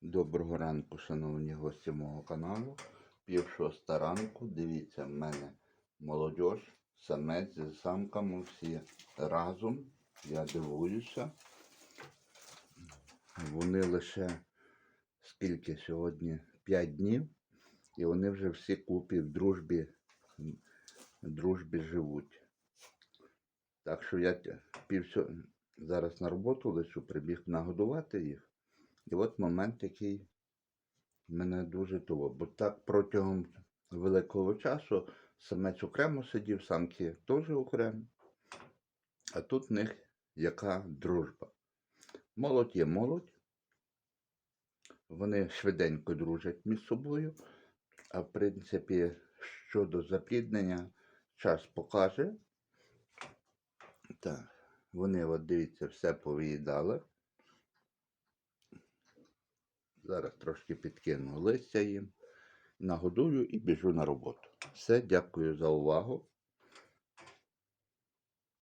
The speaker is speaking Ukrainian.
Доброго ранку, шановні гості мого каналу. Пів шоста ранку. Дивіться, в мене молодь, самець з самками всі разом. Я дивуюся. Вони лише скільки сьогодні? 5 днів. І вони вже всі купі в дружбі, в дружбі живуть. Так що я пів зараз на роботу лишу, прибіг нагодувати їх. І от момент, який мене дуже того. Бо так протягом великого часу самець окремо сидів, самки теж окремо. А тут в них яка дружба. Молодь є молодь. Вони швиденько дружать між собою. А в принципі, щодо запліднення, час покаже. Так, вони, от дивіться, все повиїдали. Зараз трошки підкину листя їм, нагодую і біжу на роботу. Все, дякую за увагу.